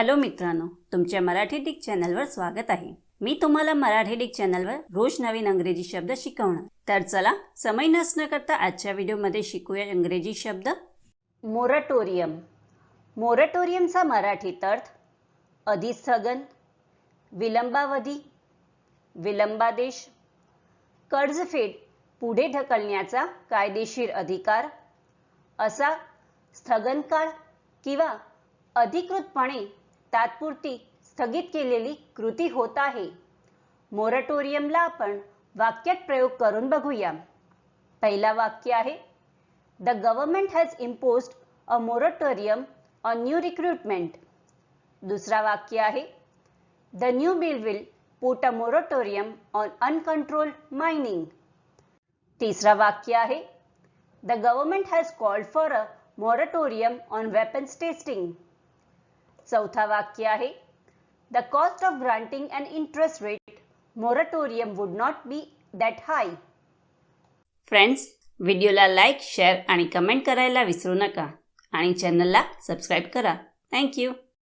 Hello मित्रांनो तुमच्या Marathi Dick चॅनलवर स्वागत आहे. मी तुम्हाला मराठी डिक चॅनलवर रोज नवीन अंग्रेजी शब्द शिकवणार. तर चला समय नसणं करता आजच्या व्हिडिओमध्ये शिकूया इंग्रजी शब्द. मोरटोरियम. मोरटोरियमचा मराठीत अर्थ अधिस्थगन विलंबावधी विलंबादेश कर्जफेड पुढे ढकलण्याचा कायदेशीर अधिकार असा स्थगनकाळ किंवा अधिकृतपणे तात्पुरती स्थगित केलेली कृती होत आहे. मोरटोरियमला आपण वाक्यात प्रयोग करून बघूया. पहिला वाक्य आहे the government has impose a moratorium on new recruitment दुसरा वाक्य आहे the new bill will put a moratorium on uncontrolled mining तिसरा वाक्य आहे the government has called for a moratorium on weapons testing चौथा वाक्य आहे. The cost of granting and interest rate moratorium would not be that high friends व्हिडिओला like share आणि comment करायला विसरू नका. आणि चॅनलला सबस्क्राईब करा. थँक्यू